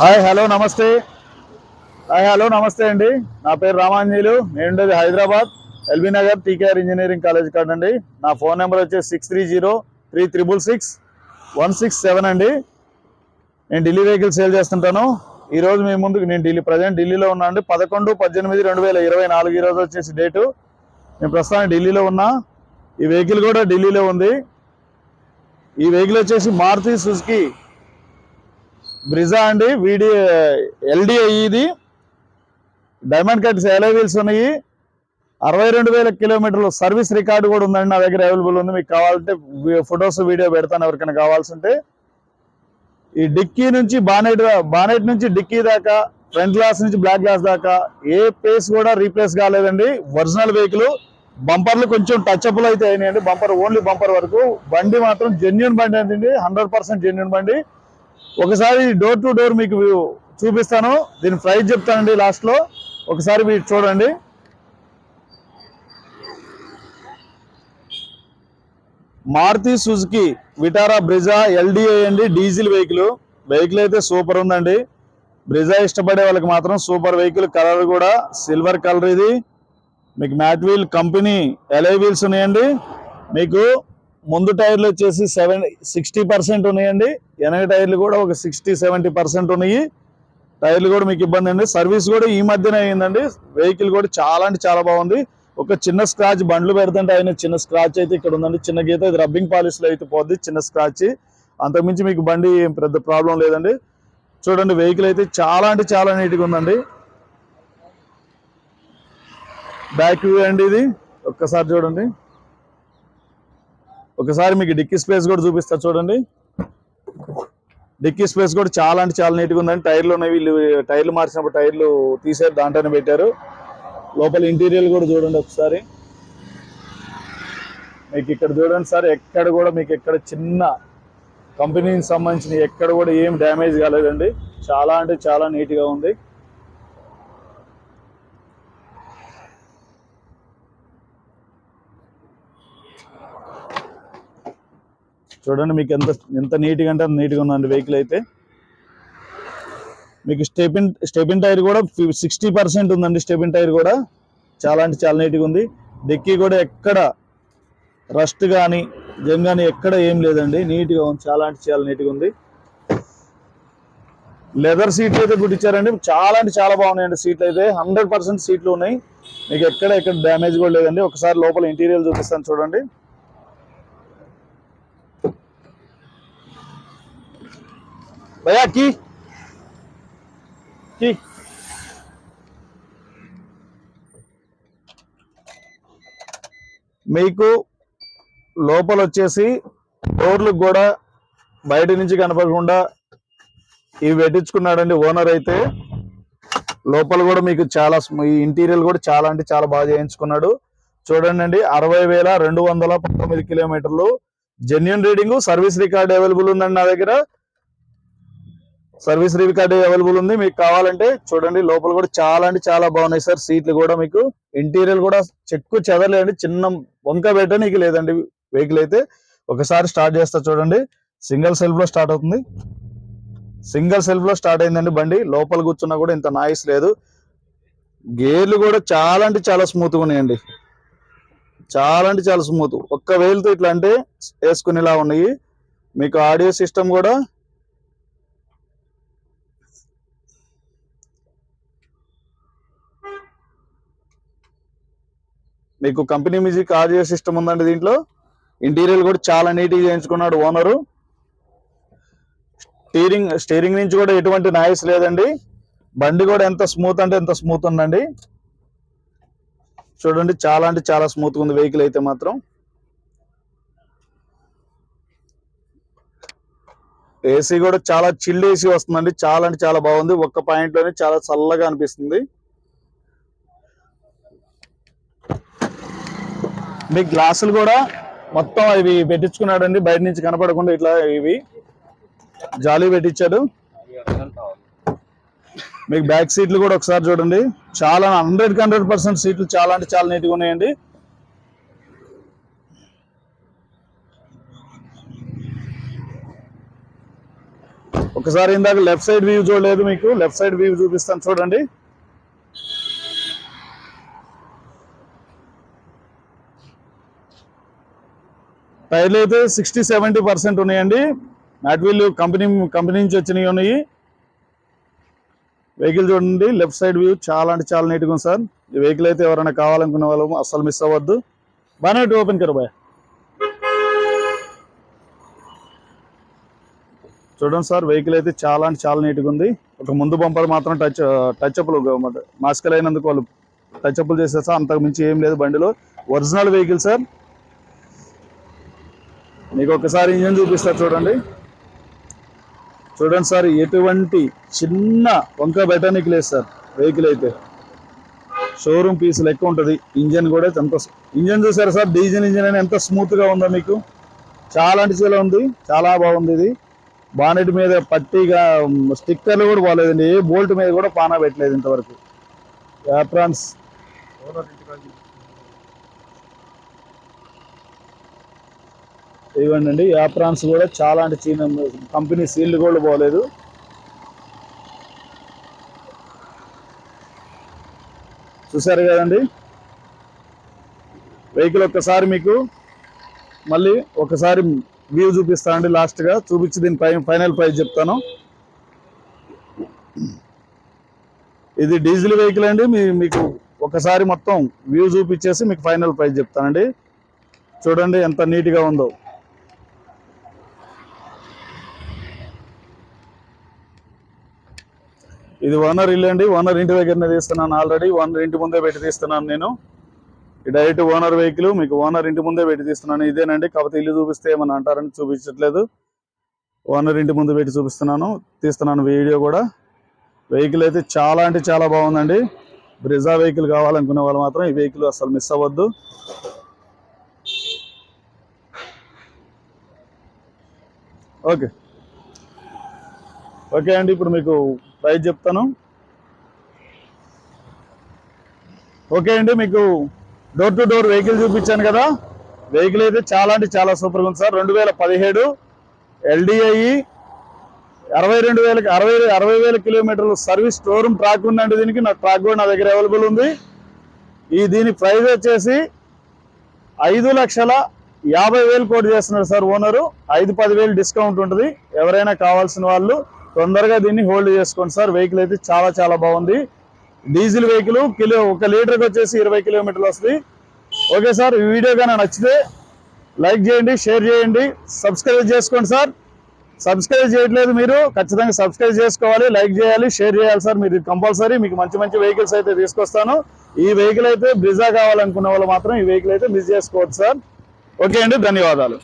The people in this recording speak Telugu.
Hi hello namaste. Hi hello namaste అండి. నా పేరు రామాంజీలు నేను ఉండేది Hyderabad LB Nagar TKR engineering college కాడ అండి నా ఫోన్ నెంబర్ వచ్చేసి six three zero three triple six one six seven అండి. నేను ఢిల్లీ వెహికల్ సేల్ చేస్తుంటాను. ఈరోజు మీ ముందుకు నేను ఢిల్లీ ప్రజెంట్ ఢిల్లీలో ఉన్నా అండి. పదకొండు పద్దెనిమిది రెండు వేల ఇరవై నాలుగు ఈ రోజు వచ్చేసి డేటు. నేను ప్రస్తుతానికి ఢిల్లీలో ఉన్నా. ఈ వెహికల్ కూడా ఢిల్లీలో ఉంది. ఈ వెహికల్ వచ్చేసి మారుతి సుజుకి బ్రిజా అండి వీడి ఎల్డిఐ ఇది డైమండ్ కట్స్ ఎలై వీల్స్ ఉన్నాయి. అరవై రెండు వేల కిలోమీటర్లు సర్వీస్ రికార్డు కూడా ఉందండి నా దగ్గర అవైలబుల్ ఉంది. మీకు కావాలంటే ఫొటోస్ వీడియో పెడతాను ఎవరికైనా కావాల్సి ఉంటే ఈ డిక్కీ నుంచి బానెట్ బానెట్ నుంచి డిక్కీ దాకా ఫ్రంట్ గ్లాస్ నుంచి బ్లాక్ గ్లాస్ దాకా ఏ పేస్ కూడా రీప్లేస్ కాలేదండి. ఒరిజినల్ వెహికల్ బంపర్లు కొంచెం టచ్అప్లు అయితే అయినాయండి. బంపర్ ఓన్లీ బంపర్ వరకు. బండి మాత్రం జెన్యున్ బండి అండి హండ్రెడ్ పర్సెంట్ జెన్యున్ బండి. ఒకసారి డోర్ టు డోర్ మీకు చూపిస్తాను. దీని ప్రైస్ చెప్తానండి లాస్ట్లో ఒకసారి మీరు చూడండి. Maruti Suzuki Vitara Brezza LDI అండి డీజిల్ వెహికల్ వెహికల్ అయితే సూపర్ ఉందండి. బ్రిజా ఇష్టపడే వాళ్ళకి మాత్రం సూపర్ వెహికల్ కలర్ కూడా సిల్వర్ కలర్ ఇది. మీకు matte wheel company alloy wheels ఉన్నాయండి. మీకు ముందు టైర్లు వచ్చేసి సెవెన్ సిక్స్టీ పర్సెంట్ ఉన్నాయండి. వెనక టైర్లు కూడా ఒక సిక్స్టీ సెవెంటీ పర్సెంట్ ఉన్నాయి. టైర్లు కూడా మీకు ఇబ్బంది అండి. సర్వీస్ కూడా ఈ మధ్యనే అయిందండి. వెహికల్ కూడా చాలా అంటే చాలా బాగుంది. ఒక చిన్న స్క్రాచ్ బండ్లు పెడుతుంటే ఆయన చిన్న స్క్రాచ్ అయితే ఇక్కడ ఉందండి. చిన్న గీత ఇది రబ్బింగ్ పాలిష్లో అయితే పోద్ది చిన్న స్క్రాచ్. అంతకుమించి మీకు బండి ఏం పెద్ద ప్రాబ్లం లేదండి. చూడండి వెహికల్ అయితే చాలా అంటే చాలా నీట్గా ఉందండి. బ్యాక్ వ్యూ అండి ఇది. ఒక్కసారి చూడండి. ఒకసారి మీకు డిక్కీ స్పేస్ కూడా చూపిస్తా చూడండి. డిక్కీ స్పేస్ కూడా చాలా అంటే చాలా నీట్గా ఉందండి. టైర్లు ఉన్నాయి వీళ్ళు టైర్లు మార్చినప్పుడు టైర్లు తీసేది దాంట్లోనే పెట్టారు. లోపల ఇంటీరియర్ కూడా చూడండి ఒకసారి. మీకు ఇక్కడ చూడండి సార్ ఎక్కడ కూడా మీకు ఎక్కడ చిన్న కంపెనీకి సంబంధించిన ఎక్కడ కూడా ఏం డ్యామేజ్ కాలేదండి. చాలా అంటే చాలా నీట్గా ఉంది. చూడండి మీకు ఎంత ఎంత నీట్గా అంటే అంత నీట్గా ఉందండి వెహికల్ అయితే. మీకు స్టెపిన్ స్టెపిన్ టైర్ కూడా సిక్స్టీ పర్సెంట్ ఉందండి స్టెపిన్ టైర్ కూడా. చాలా అంటే చాలా నీట్గా ఉంది. డెక్కీ కూడా ఎక్కడ రస్ట్ కానీ జమ్ కానీ ఎక్కడ ఏం లేదండి. నీట్గా ఉంది. చాలా అంటే చాలా నీట్గా ఉంది. లెదర్ సీట్లు అయితే కుట్టించారండి. చాలా అంటే చాలా బాగున్నాయండి సీట్లు అయితే. హండ్రెడ్ పర్సెంట్ సీట్లు ఉన్నాయి. మీకు ఎక్కడ ఎక్కడ డ్యామేజ్ కూడా లేదండి. ఒకసారి లోపల ఇంటీరియర్ చూపిస్తాను చూడండి. భయా కీ కీ మీకు లోపల వచ్చేసి డోర్లకు కూడా బయట నుంచి కనపడకుండా ఇవి పెట్టించుకున్నాడండి ఓనర్ అయితే. లోపల కూడా మీకు చాలా ఈ ఇంటీరియర్ కూడా చాలా అంటే చాలా బాగా చేయించుకున్నాడు. చూడండి అండి అరవై వేల రెండు వందల పంతొమ్మిది కిలోమీటర్లు. Genuine reading service record available ఉందండి నా దగ్గర. సర్వీస్ రికార్డ్ అవైలబుల్ ఉంది. మీకు కావాలంటే చూడండి లోపల కూడా చాలా అంటే చాలా బాగున్నాయి సార్. సీట్లు కూడా మీకు ఇంటీరియర్ కూడా చెక్కు చెదరలేదండి చిన్న వంక పెట్టడానికి లేదండి వెహికల్ అయితే. ఒకసారి స్టార్ట్ చేస్తా చూడండి. సింగిల్ సెల్ఫ్లో స్టార్ట్ అవుతుంది. సింగిల్ సెల్ఫ్లో స్టార్ట్ అయిందండి బండి. లోపల కూర్చున్నా కూడా ఇంత నాయిస్ లేదు. గేర్లు కూడా చాలా అంటే చాలా స్మూత్గా ఉన్నాయండి. చాలా అంటే చాలా స్మూత్ ఒక్క వేలుతో ఇట్లా అంటే వేసుకునేలా ఉన్నాయి. మీకు ఆడియో సిస్టమ్ కూడా మీకు కంపెనీ మ్యూజిక్ ఆడియో సిస్టమ్ ఉందండి దీంట్లో. ఇంటీరియర్ కూడా చాలా నీట్గా చేయించుకున్నాడు ఓనరు. స్టీరింగ్ స్టీరింగ్ నుంచి కూడా ఎటువంటి నాయిస్ లేదండి. బండి కూడా ఎంత స్మూత్ అంటే ఎంత స్మూత్ ఉందండి. చూడండి చాలా అంటే చాలా స్మూత్గా ఉంది వెహికల్ అయితే మాత్రం. ఏసీ కూడా చాలా చిల్డ్ ఏసీ వస్తుందండి. చాలా అంటే చాలా బాగుంది. ఒక్క పాయింట్లోనే చాలా చల్లగా అనిపిస్తుంది. మీ గ్లాసులు కూడా మొత్తం ఇవి పెట్టించుకున్నాడండి. బయట నుంచి కనపడకుండా ఇట్లా ఇవి. జాలీ పెట్టించాడు. మీకు బ్యాక్ సీట్లు కూడా ఒకసారి చూడండి. చాలా హండ్రెడ్ హండ్రెడ్ పర్సెంట్ సీట్లు చాలా అంటే చాలా నీట్గా ఉన్నాయండి. ఒకసారి ఇందాక లెఫ్ట్ సైడ్ వ్యూ చూడలేదు మీకు. లెఫ్ట్ సైడ్ వ్యూ చూపిస్తాను చూడండి. టైర్లు అయితే సిక్స్టీ సెవెంటీ పర్సెంట్ ఉన్నాయండి. నాట్వీల్ కంపెనీ కంపెనీ నుంచి వచ్చినవి ఉన్నాయి. వెహికల్ చూడండి లెఫ్ట్ సైడ్ వ్యూ చాలా అంటే చాలా నీట్గా ఉంది సార్. ఈ వెహికల్ అయితే ఎవరైనా కావాలనుకున్న వాళ్ళు అస్సలు మిస్ అవ్వద్దు. బానెట్ ఓపెన్ కరు బాయ్. చూడండి సార్ వెహికల్ అయితే చాలా అంటే చాలా నీట్గా ఉంది. ఒక ముందు బంపర్ మాత్రం టచ్ టచ్ అప్లు మాస్కల్ అయినందుకు వాళ్ళు టచ్ అప్లు చేస్తారు సార్ అంతకు మించి ఏం లేదు బండిలో. Original vehicle sir. మీకు ఒకసారి ఇంజన్ చూపిస్తారు చూడండి. చూడండి సార్ ఎటువంటి చిన్న వంక బెటానిక్ లేదు సార్ వెహికల్ అయితే. షోరూమ్ పీస్ లెక్క ఉంటుంది ఇంజన్ కూడా ఎంత ఇంజన్ చూసారు సార్ డీజిల్ ఇంజన్ అయినా ఎంత స్మూత్గా ఉందో మీకు? చాలా అంటే చాలా ఉంది చాలా బాగుంది ఇది. బానెట్ మీద పట్టిగా స్టిక్కర్లు కూడా బాగాలేదండి ఏ బోల్ట్ మీద కూడా పానా పెట్టలేదు ఇంతవరకు. యాప్రాన్స్. ఇవ్వండి యాప్రాన్స్ కూడా చాలా అంటే చీన కంపెనీ సీల్డ్ కూడా పోలేదు. చూసారు కదండి? వెహికల్ ఒక్కసారి మీకు మళ్ళీ ఒకసారి వ్యూ చూపిస్తానండి లాస్ట్గా చూపించి దీని పై ఫైనల్ ప్రైస్ చెప్తాను. ఇది డీజిల్ వెహికల్ అండి. మీ మీకు ఒకసారి మొత్తం వ్యూ చూపించేసి మీకు ఫైనల్ ప్రైస్ చెప్తానండి. చూడండి ఎంత నీట్గా ఉందో. ఇది ఓనర్ ఇల్లు అండి. ఓనర్ ఇంటి దగ్గరనే తీస్తున్నాను ఆల్రెడీ ఓనర్ ఇంటి ముందే పెట్టి తీస్తున్నాను నేను. ఈ డైరెక్ట్ ఓనర్ వెహికల్ మీకు ఓనర్ ఇంటి ముందే పెట్టి తీస్తున్నాను. ఇదేనండి. కాకపోతే ఇల్లు చూపిస్తే ఏమని అంటారని చూపించట్లేదు. ఓనర్ ఇంటి ముందు పెట్టి చూపిస్తున్నాను. తీస్తున్నాను వీడియో కూడా. వెహికల్ అయితే చాలా అంటే చాలా బాగుందండి. బ్రిజా వెహికల్ కావాలనుకునే వాళ్ళు మాత్రం ఈ వెహికల్ అసలు మిస్ అవ్వద్దు. ఓకే ఓకే అండి. ఇప్పుడు మీకు ప్రైస్ చెప్తాను. ఓకే అండి మీకు డోర్ టు డోర్ వెహికల్ చూపించాను కదా. వెహికల్ అయితే చాలా అంటే చాలా సూపర్గా ఉంది సార్. రెండు వేల పదిహేడు ఎల్డిఐ అరవై రెండు వేలకి అరవై అరవై వేల కిలోమీటర్లు సర్వీస్ షోరూమ్ ట్రాక్ ఉందండి దీనికి. నా ట్రాక్ కూడా నా దగ్గర అవైలబుల్ ఉంది. ఈ దీని ప్రైస్ వచ్చేసి ఐదు లక్షల యాభై వేలు కోటి చేస్తున్నారు సార్ ఓనరు ఐదు పదివేలు డిస్కౌంట్ ఉంటుంది. ఎవరైనా కావాల్సిన వాళ్ళు తొందరగా దీన్ని హోల్డ్ చేసుకోండి సార్. వెహికల్ అయితే చాలా చాలా బాగుంది. డీజిల్ వెహికల్ కిలో ఒక లీటర్కి వచ్చేసి ఇరవై కిలోమీటర్లు వస్తుంది. ఓకే సార్ ఈ వీడియో కానీ నచ్చితే లైక్ చేయండి షేర్ చేయండి సబ్స్క్రైబ్ చేసుకోండి సార్. సబ్స్క్రైబ్ చేయట్లేదు మీరు ఖచ్చితంగా సబ్స్క్రైబ్ చేసుకోవాలి లైక్ చేయాలి షేర్ చేయాలి సార్. మీరు కంపల్సరీ మీకు మంచి మంచి వెహికల్స్ అయితే తీసుకొస్తాను. ఈ వెహికల్ అయితే బ్రిజా కావాలనుకున్న వాళ్ళు మాత్రం ఈ వెహికల్ అయితే మిస్ చేసుకోవచ్చు సార్. ఓకే అండి ధన్యవాదాలు.